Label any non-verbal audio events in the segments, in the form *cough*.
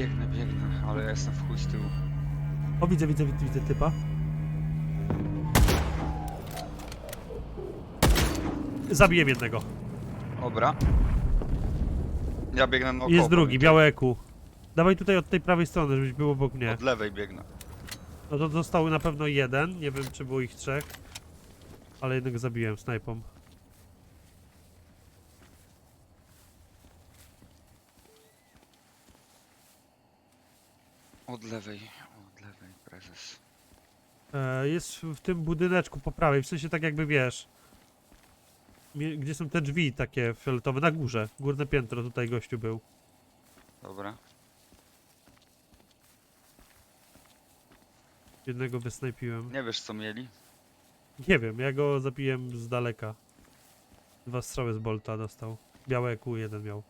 biegnę, biegnę, ale ja jestem w chuj z tyłu. O, widzę, widzę, widzę, widzę typa. Zabiję jednego. Dobra. Ja biegnę na Jest drugi, białe EQ. Dawaj tutaj od tej prawej strony, żebyś był obok mnie. Od lewej biegnę. No to został na pewno jeden. Nie wiem, czy było ich trzech. Ale jednego zabiłem snajpą. Od lewej, od lewej, prezes. E, jest w tym budyneczku po prawej, w sensie tak jakby wiesz. Gdzie są te drzwi takie fioletowe? Na górze. Górne piętro tutaj gościu był. Dobra. Jednego wysnajpiłem. Nie wiesz co mieli? Nie wiem, ja go zabiłem z daleka. Dwa strzały z bolta dostał. Białe EQ jeden miał.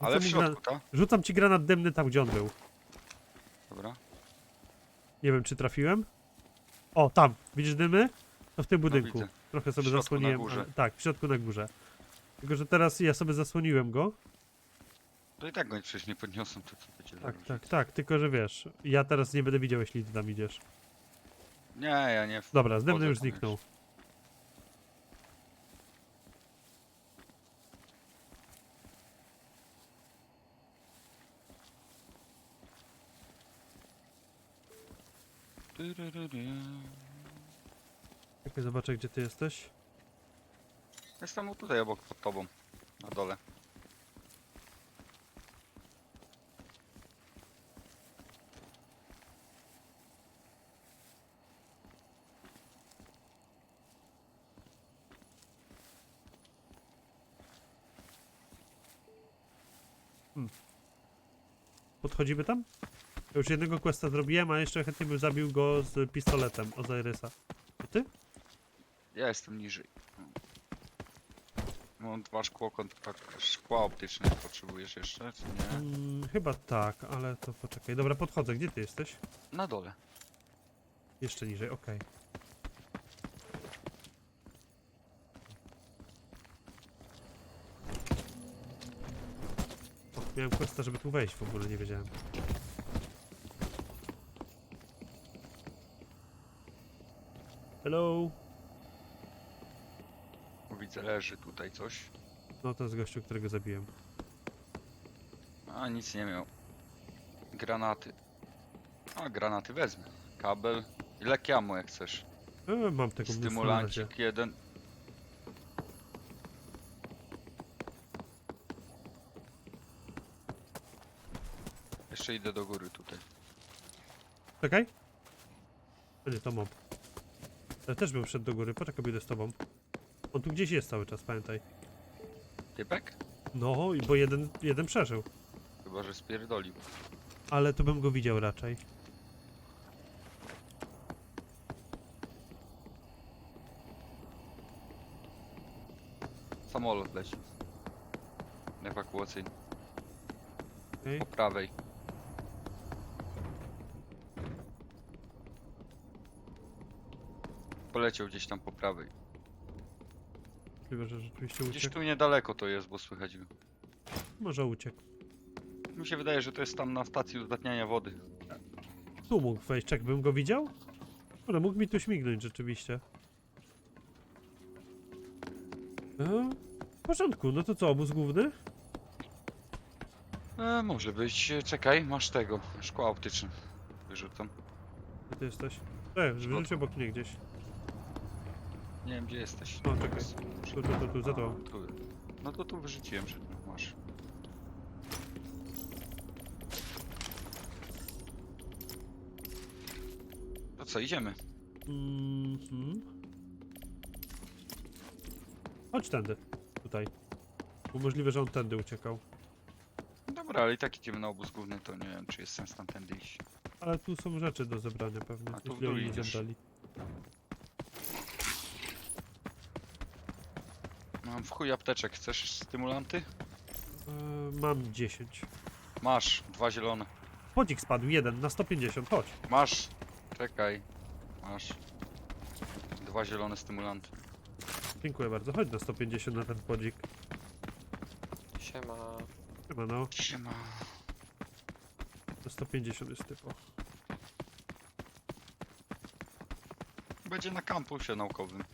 Ale w gra- środku, tak? Rzucam ci granat dymny tam, gdzie on był. Dobra. Nie wiem, czy trafiłem. O, tam. Widzisz dymy? To w tym budynku. No widzę. Trochę sobie środku na zasłoniłem. górze. ale- Tak, w środku na górze. Tylko, że teraz ja sobie zasłoniłem go. To i tak go przecież nie podniosą, to co będzie Tak, tak, tak. Tylko, że wiesz, ja teraz nie będę widział, jeśli ty tam idziesz. Nie, ja nie. Dobra, z dymny Wchodzę już tam już. zniknął. Czekaj, zobaczę, gdzie ty jesteś. Jestem tutaj obok pod tobą. Na dole. Podchodzimy tam? Ja już jednego questa zrobiłem, a jeszcze chętnie bym zabił go z pistoletem Osirysa. To ty? Ja jestem niżej. Mam dwa szkło, tak, szkła optyczne potrzebujesz jeszcze, czy nie? Mm, chyba tak, ale to poczekaj. Dobra, podchodzę. Gdzie ty jesteś? Na dole. Jeszcze niżej, okej. O, Miałem questa, żeby tu wejść w ogóle, nie wiedziałem. Hello? Widzę, leży tutaj coś. No to jest gościu, którego zabiłem. A, nic nie miał. Granaty. A, granaty wezmę. Kabel. I lekkie ammo jak chcesz. E, mam tego mnóstwo na razie. Stymulancik jeden. Jeszcze idę do góry tutaj. Czekaj. Nie, to mob. Ja też bym wszedł do góry, poczekaj, będę z tobą. On tu gdzieś jest cały czas, pamiętaj. Typek? No, i bo jeden, jeden przeżył. Chyba, że spierdolił. Ale to bym go widział raczej. Samolot leci. Ewakuacyjny. Okej. Po prawej. Poleciał gdzieś tam po prawej. Możliwe, że rzeczywiście Gdzieś uciekł. tu niedaleko to jest, bo słychać go. Może uciekł. Mi się wydaje, że to jest tam na stacji uzdatniania wody. Tu mógł wejść, czek bym go widział? Ale mógł mi tu śmignąć rzeczywiście. E, w porządku, no to co, obóz główny? E, może być. E, Czekaj, masz tego. Szkła optyczne. Wyrzucam. Gdzie ty jesteś? E, wrzuć obok mnie gdzieś. Nie wiem gdzie jesteś. O, czekaj. Tu, tu, tu, tu, za to. Tu. No to tu wyrzuciłem, że masz. To co, idziemy? Mhm. Chodź tędy. Tutaj. Bo możliwe, że on tędy uciekał. Dobra, ale i tak idziemy na obóz główny, to nie wiem czy jest sens tamtędy iść. Ale tu są rzeczy do zebrania pewnie, A tu w jeśli dół oni nie idziesz. zabrali. Mam w chuj apteczek, chcesz stymulanty? E, mam 10. Masz, dwa zielone. Podzik spadł, jeden na 150, chodź. Masz, czekaj. Masz. Dwa zielone stymulanty. Dziękuję bardzo. Chodź na 150 na ten podzik. Siema. Chyba no. Siema. Na 150 jest typo. Będzie na kampusie naukowym.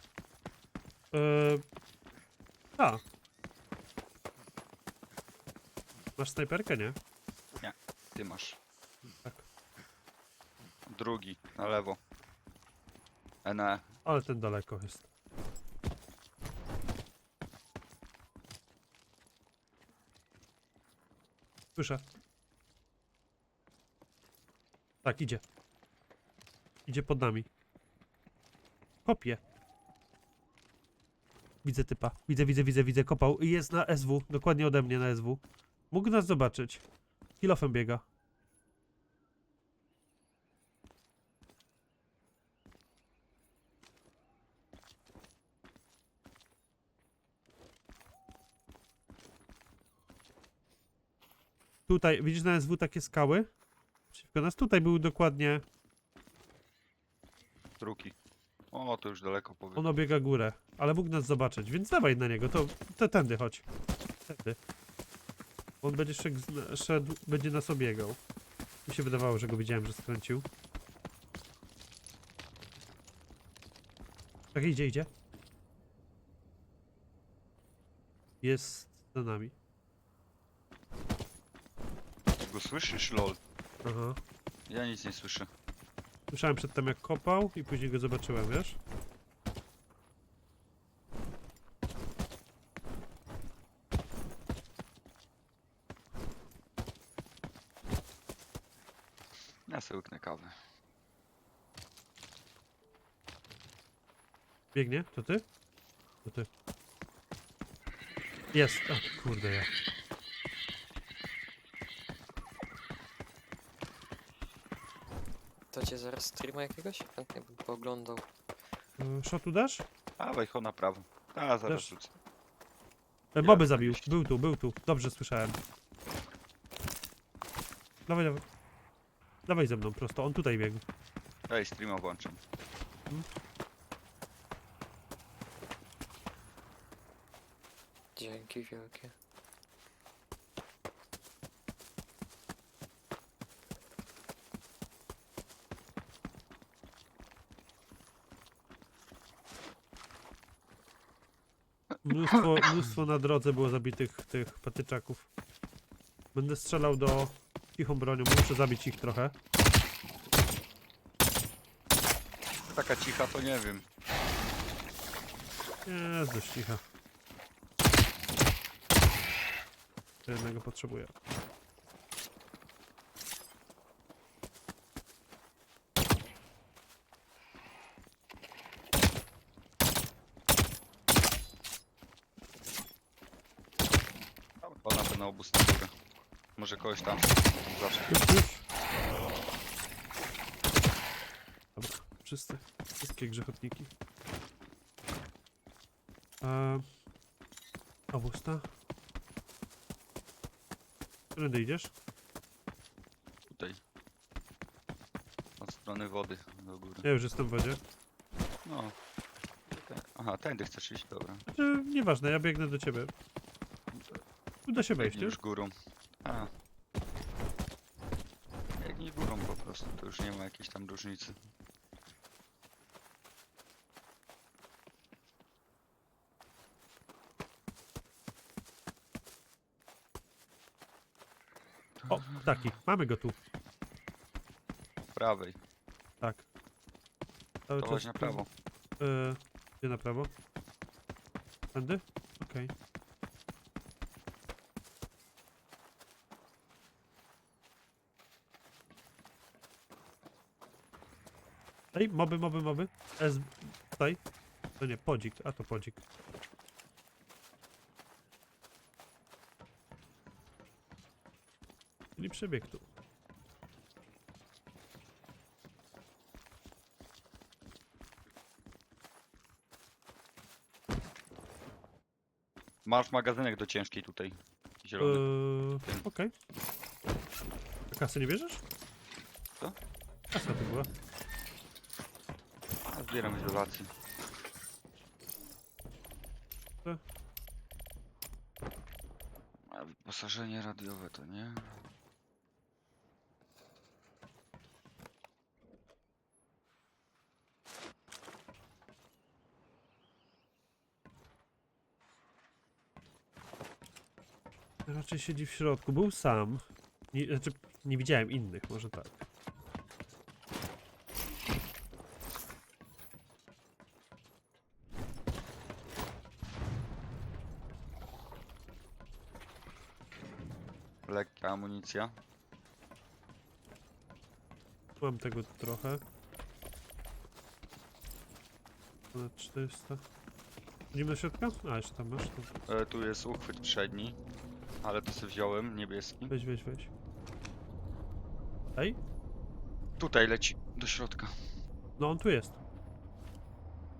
Eee... A. Masz snajperkę, nie? Ty masz. Tak. Drugi, na lewo. E, NE. Ale ten daleko jest. Słyszę. Tak, idzie. Idzie pod nami. Kopie. Widzę typa. Widzę, widzę, widzę, widzę. Kopał. I jest na SW. Dokładnie ode mnie na SW. Mógł nas zobaczyć. Kilofem biega. Tutaj, widzisz na SW takie skały? Przeciwko nas. Tutaj był dokładnie. Drugi. O, to już daleko powiem. On obiega górę, ale mógł nas zobaczyć, więc dawaj na niego. To, to tędy chodź. Tędy. On będzie szedł, szedł, będzie nas obiegał. Mi się wydawało, że go widziałem, że skręcił. Tak, idzie, idzie. Jest za nami. Go słyszysz, lol? Aha. Ja nic nie słyszę. Słyszałem przedtem jak kopał i później go zobaczyłem, wiesz? Ja sobie łyknę kawę. Biegnie? To ty? To ty. Jest! A, kurde ja. Cię zaraz streama jakiegoś? Chętnie bym pooglądał. E, Shotu dasz? Dawaj, ho na prawo. A, zaraz Też. rzucę. E, Ja Moby zabił. Był tu, był tu. Dobrze słyszałem. Dawaj, dawaj. Dawaj ze mną prosto. On tutaj biegł. Daj, streama włączam. Dzięki wielkie. Mnóstwo, mnóstwo na drodze było zabitych tych patyczaków. Będę strzelał do cichą bronią. Muszę zabić ich trochę. Taka cicha, to nie wiem. Jest dość cicha. To jednego potrzebuję. O, na ten obóz na górę. Może kogoś tam zawsze. Dobra, wszyscy. Wszystkie grzechotniki. Eee, obusta. Którędy idziesz? Tutaj. Od strony wody do góry. Ja już jestem w wodzie. No. Te- Aha, tędy chcesz iść, dobra. Znaczy, nieważne, ja biegnę do ciebie. Uda się wejść, Biegnij już? już górą. A. Biegnij górą po prostu, to już nie ma jakiejś tam różnicy. O, taki. Mamy go tu. W prawej. Tak. Cały To chodź na prawo. Eee, gdzie na prawo? Tędy? Okej. Ej, moby, moby, moby. S... Tutaj. To nie, podzik. A to podzik. Czyli przebieg tu. Masz magazynek do ciężkiej tutaj. Zielony. Eee, Okej. A kasy nie bierzesz? Co? Kasa to była. A, zbieram izolację. Puste. A wyposażenie radiowe to nie. Raczej siedzi w środku. Był sam. Nie, znaczy, nie widziałem innych, może tak. Amunicja. Mam tego trochę. Ponad 400. Idziemy do środka? A, jeszcze tam masz. To E, tu jest uchwyt przedni. Ale to sobie wziąłem, niebieski. Weź, weź, weź. Ej? Tutaj leci do środka. No on tu jest.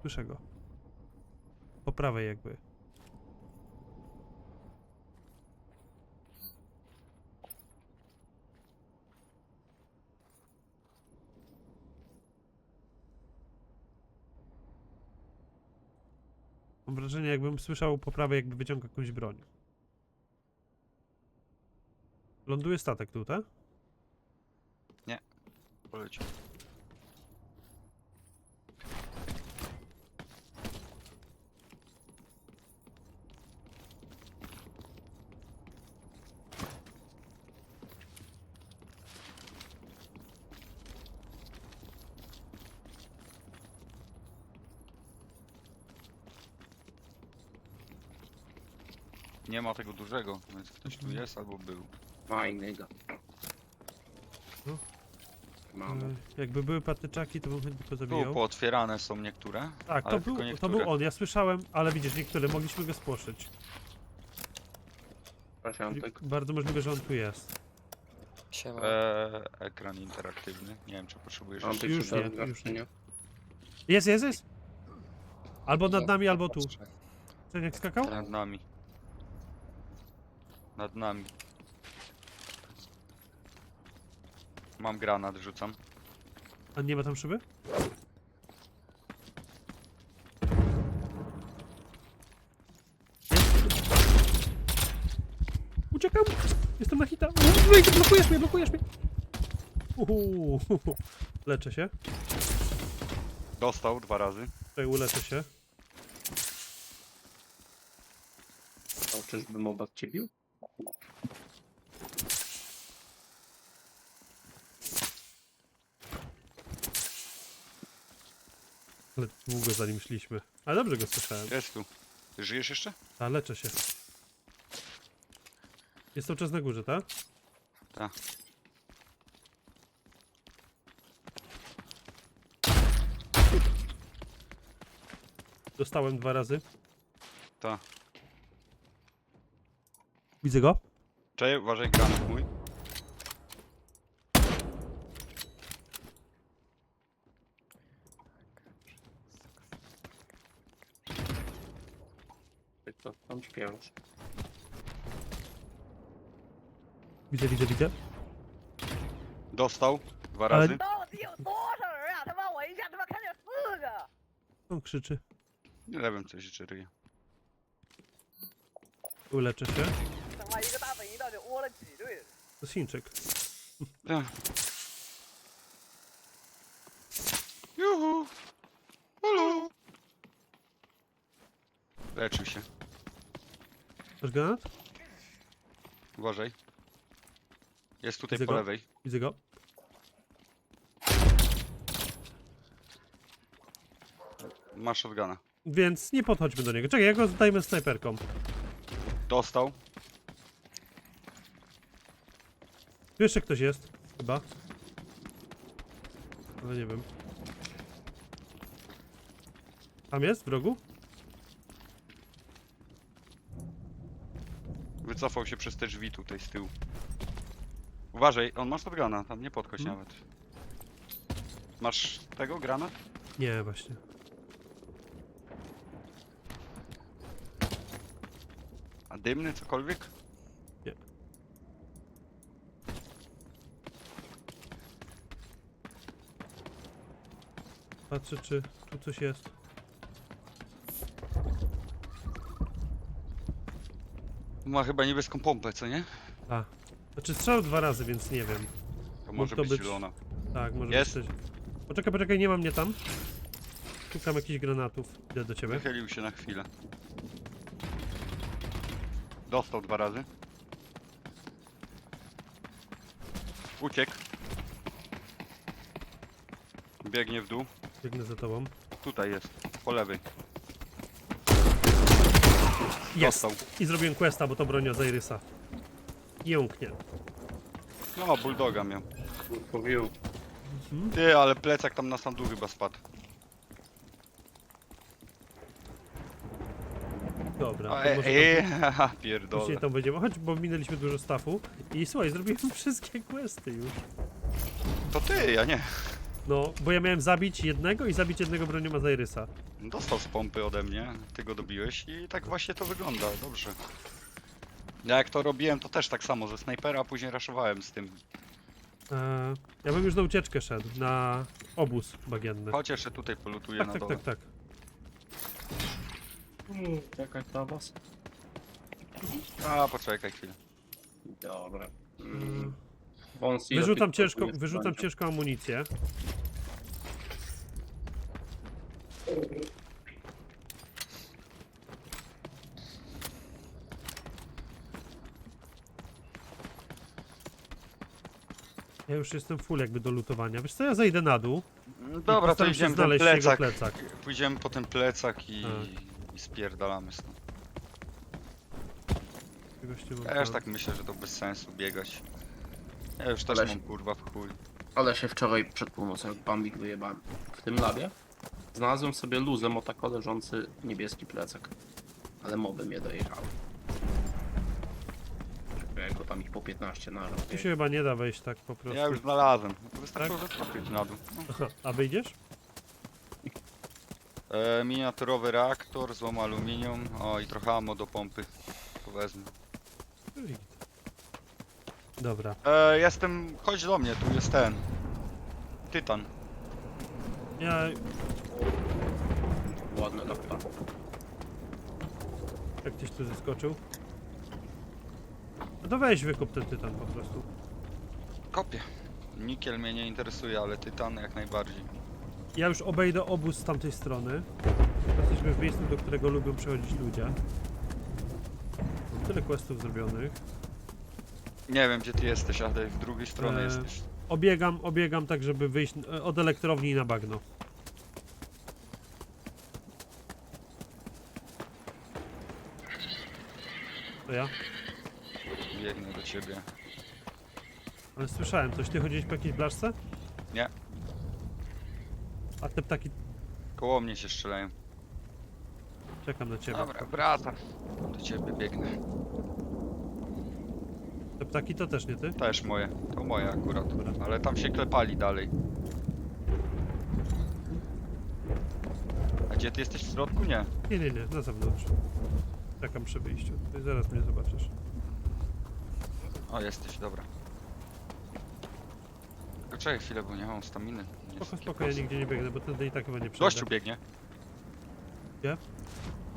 Słyszę go. Po prawej jakby. Wrażenie jakbym słyszał po prawej jakby wyciąga jakąś broń. Ląduje statek tu, tak? Nie ma tego dużego, więc ktoś tu jest albo był. Fajnego. No. Mamy. E, Jakby były patyczaki, to bym chętnie Tu pozabijał. pootwierane są niektóre. Tak, to ale był, tylko to niektóre. był on, ja słyszałem, ale widzisz, niektóre mogliśmy go spłoszyć. Bardzo możliwe, że on tu jest. Siema. Eee, ekran interaktywny. Nie wiem, czy potrzebujesz Mam jeszcze. Już nie, już nie. Jest, jest, jest! Albo nad nami, albo tu. Ten jak skakał? Nad nami. Nad nami. Mam granat, rzucam. A nie ma tam szyby? Uciekam! Jestem na hita! Uuu, blokujesz mnie, blokujesz mnie! Uhu. *laughs* Leczę się. Dostał dwa razy. Tutaj uleczę się. To czyżby moba cię bił? Ale długo zanim szliśmy. Ale dobrze go słyszałem. Jest tu. Ty żyjesz jeszcze? A, leczę się. Jest cały czas na górze, tak? Tak. Dostałem dwa razy. Tak. Widzę go. Czekaj, uważaj, granat mój. Ty to tam śpiewasz. Widzę, widzę, widzę. Dostał dwa Ale- razy. 到底有多少人啊？他妈我一下他妈看见四个！ On krzyczy. Nie wiem, co się czytuje. Uleczę się. 他妈一个大本营到底窝了几队人？ To jest Chińczyk. Tak. Juhu! Halo! Leczył się. Masz granat? Uważaj. Jest tutaj Widzę po go. lewej. Widzę go. Masz shotguna. Więc nie podchodźmy do niego. Czekaj, ja go zdajmy snajperką. Dostał. Tu jeszcze ktoś jest. Chyba. Ale nie wiem. Tam jest? W rogu? Wycofał się przez te drzwi tutaj z tyłu. Uważaj, on ma shotguna, tam nie podchodź Hmm? nawet. Masz tego granat? Nie, właśnie. A dymny cokolwiek? Patrzę, czy tu coś jest. Ma chyba niebieską pompę, co nie? A. Znaczy strzał dwa razy, więc nie wiem. To może to być być- zielona. Tak, może Jest. być coś. Poczekaj, poczekaj, nie mam mnie tam. Szukam jakichś granatów. Idę do ciebie. Wychylił się na chwilę. Dostał dwa razy. Uciekł. Biegnie w dół. Biegnę za tobą. Tutaj jest. Po lewej. Jest! Dostał. I zrobiłem questa, bo to broń od Irysa. Jąknie. No, bulldoga miał. Mówił. Ty, ale plecak tam na sam dół chyba spadł. Dobra, A, to e, może e, tam, haha, później pierdolę. tam będziemy. Chodź, bo minęliśmy dużo stafu. I słuchaj, zrobiłem *laughs* wszystkie questy już. To ty, ja nie. No, bo ja miałem zabić jednego i zabić jednego bronią Azairysa. Dostał z pompy ode mnie, ty go dobiłeś i tak właśnie to wygląda, dobrze. Ja jak to robiłem, to też tak samo, ze snajpera, a później raszowałem z tym. Eee, ja bym już na ucieczkę szedł, na obóz bagienny. Chodź jeszcze tutaj polutuję Tak, na tak, dole. tak, tak. Hmm, Czekaj na was. A, poczekaj chwilę. Dobra. Mm. Wyrzucam ciężką, wyrzucam ciężką amunicję. Ja już jestem full jakby do lutowania. Wiesz co, ja zejdę na dół. i Dobra, to postaram się idziemy ten znaleźć jego plecak. plecak. Pójdziemy po ten plecak i, Tak. i spierdalamy stąd. Gościu mam Ja już tam. tak myślę, że to bez sensu biegać. Ja już też Ale- mam kurwa w chuj. Ale się wczoraj przed północą jak bambik wyjebałem. W tym labie znalazłem sobie luzem o tako leżący niebieski plecak. Ale moby mnie dojechały. Czekaj, go tam ich po 15 na raz. Tu się chyba nie da wejść tak po prostu. Ja już znalazłem. Wystarczyło zaskoczyć na dół. No. Aha, a wyjdziesz? E, miniaturowy reaktor, złom aluminium, o i trochę ammo do pompy. To wezmę. Dobra. E, jestem, chodź do mnie, tu jest ten. Tytan. Ja Ładny laptop. jak gdzieś tu zeskoczył. No to weź wykup ten tytan po prostu. Kopię. Nikiel mnie nie interesuje, ale tytan jak najbardziej. Ja już obejdę obóz z tamtej strony. Jesteśmy w miejscu, do którego lubią przychodzić ludzie. Mam tyle questów zrobionych. Nie wiem gdzie ty jesteś, ale w drugiej stronie E, jesteś. Obiegam, obiegam tak, żeby wyjść e, od elektrowni na bagno. To ja? Biegnę do ciebie. Ale słyszałem coś. Ty chodziłeś po jakiejś blaszce? Nie. A te ptaki... Koło mnie się strzelają. Czekam na ciebie. Dobra, wracam. Do ciebie biegnę. Te ptaki to też nie ty? Też moje. To moje akurat. Dobra. Ale tam się klepali dalej. A gdzie ty jesteś w środku? Nie. Nie, nie, nie. Na zewnątrz. Czekam przy wyjściu. Ty zaraz mnie zobaczysz. O, jesteś, dobra. Tylko czekaj chwilę, bo nie mam staminy. Nie Spoko, jest spoko, ja takie nigdzie nie biegnę, bo tędy i tak chyba nie przejdę. Gościu biegnie. Gdzie?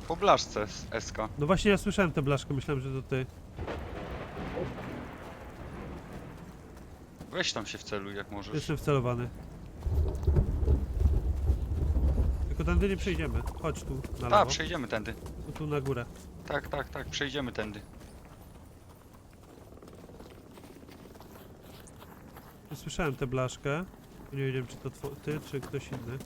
Po blaszce z SK. No właśnie ja słyszałem tę blaszkę, myślałem, że to ty. Weź tam się wceluj jak możesz. Jestem wcelowany. Tylko tędy nie przejdziemy. Chodź tu na Tak, lewo. przejdziemy tędy. Tu, tu na górę. Tak, tak, tak, przejdziemy tędy. Słyszałem tę blaszkę. Nie wiedziałem czy to two- ty, czy ktoś inny.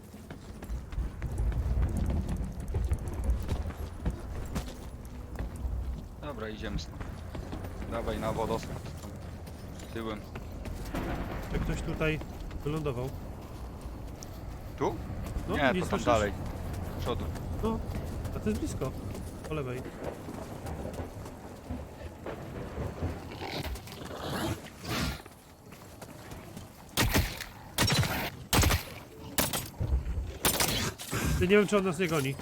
Dobra, idziemy stąd. Dawaj na wodospad. tam Tyłem. Czy ktoś tutaj wylądował? Tu? No, nie, to tam słyszysz? dalej. Przodu. No, a to jest blisko. Po lewej. Ty nie wiem, czy on nas nie goni.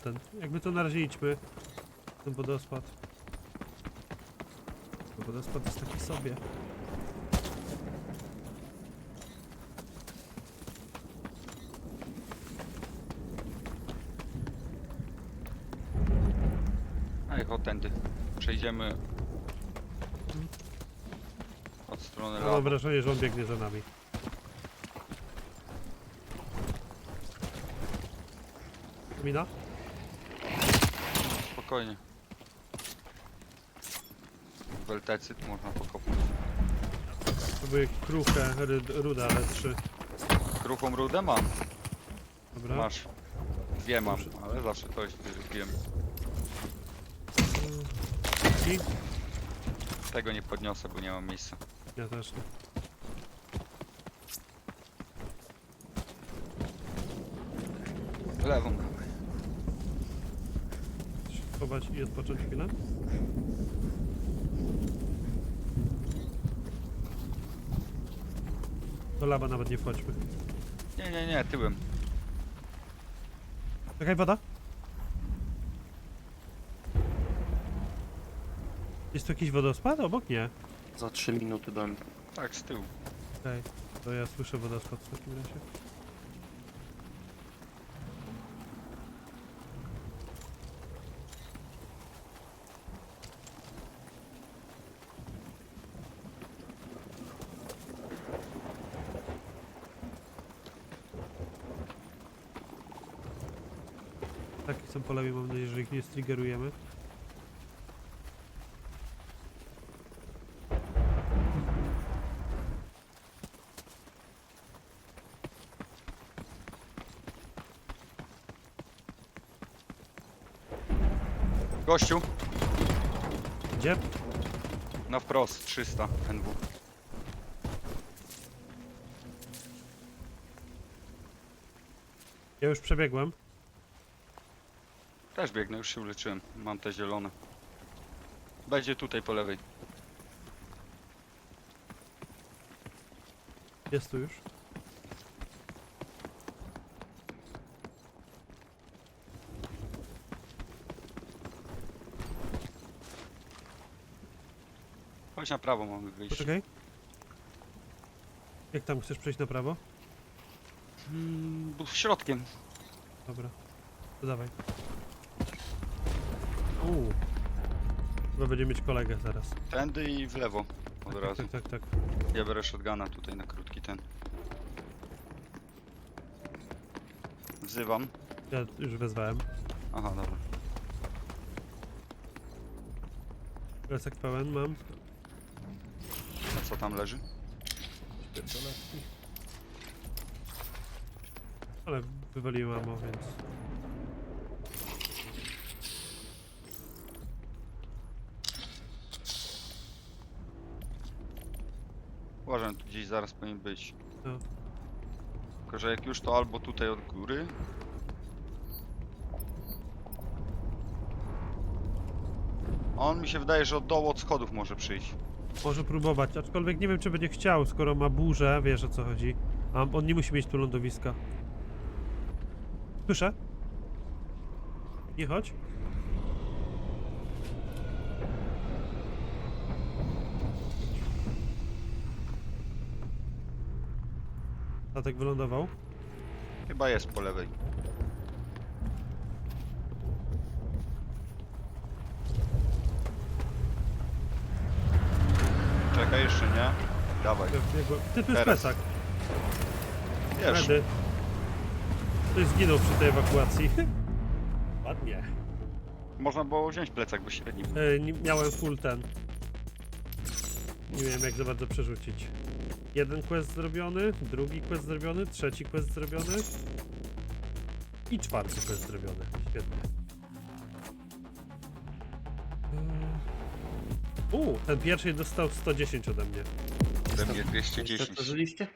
ten. Jakby to na razie idźmy. Ten wodospad. Bo wodospad jest taki sobie. No Ej, chodź tędy. Przejdziemy od strony Mam lawa. wrażenie, że on biegnie za nami. Mina? Spokojnie. Weltecyt można pokopać. Próbuję kruchę, ryd, ruda, ale trzy. Kruchą rudę mam. Dobra. Masz. Dwie mam, ale zawsze to jest wyrzuciłem. I? Tego nie podniosę, bo nie mam miejsca. Ja też nie. Lewą dawaj. Chować i odpocząć chwilę. Do laba nawet nie wchodźmy. Nie, nie, nie, tyłem. Czekaj, woda. Jest tu jakiś wodospad? Obok nie. Za 3 minuty będę. Tak, z tyłu. Okej, to ja słyszę wodospad w takim razie. Takie są po lewej, mam nadzieję, że ich nie striggerujemy. Gościu, Gdzie? na wprost, 300 NW. Ja już przebiegłem. Też biegnę, już się uleczyłem. Mam te zielone. Będzie tutaj po lewej. Jest tu już. Chodź na prawo, mamy wyjść. Poczekaj. Jak tam chcesz przejść na prawo? Bo środkiem. Dobra. To dawaj. Uuu. Chyba będzie mieć kolegę zaraz. Tędy i w lewo. Od Tak, razu. tak, tak, tak. Ja biorę shotguna tutaj na krótki ten. Wzywam. Ja już wezwałem. Aha, dobra. Plecak pełen mam. A co tam leży? Ale wywaliłem amo, więc... Uważam, tu gdzieś zaraz powinien być. No. Tylko, że jak już to albo tutaj od góry. On mi się wydaje, że od dołu od schodów może przyjść. Może próbować, aczkolwiek nie wiem, czy będzie chciał, skoro ma burzę, wiesz o co chodzi. A on nie musi mieć tu lądowiska. Słyszę? Nie chodź. Statek wylądował. Chyba jest po lewej. Czekaj, jeszcze nie. Dawaj. Biegłem. Ty, tu jest Teraz. plecak. Wiesz. Ktoś zginął przy tej ewakuacji. *laughs* Ładnie. można było wziąć plecak, bo średni był. E, nie, miałem full ten. Nie wiem jak za bardzo przerzucić. Jeden quest zrobiony, drugi quest zrobiony, trzeci quest zrobiony i czwarty quest zrobiony. Świetnie. Uuu, ten pierwszy dostał 110 ode mnie. Ode mnie Jeszcze 210. przeżyliście?